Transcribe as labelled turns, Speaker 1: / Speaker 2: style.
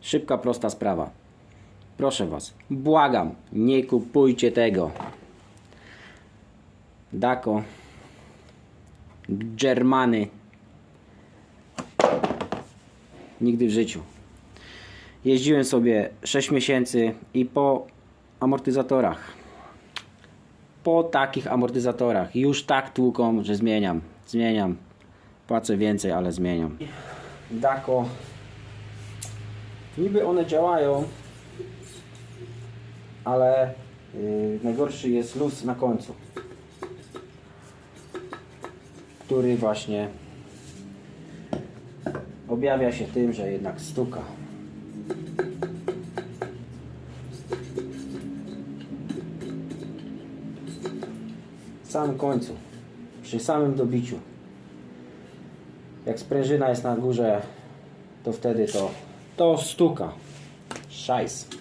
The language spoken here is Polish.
Speaker 1: Szybka, prosta sprawa. Proszę Was, błagam, nie kupujcie tego. Dako, Germany. Nigdy w życiu. Jeździłem sobie 6 miesięcy i po amortyzatorach. Po takich amortyzatorach już tak tłuką, że zmieniam. Zmieniam. Płacę więcej, ale zmieniam. Dako. Niby one działają, ale yy, najgorszy jest luz na końcu, który właśnie objawia się tym, że jednak stuka. W samym końcu, przy samym dobiciu. Jak sprężyna jest na górze, to wtedy to, to stuka. Szajs.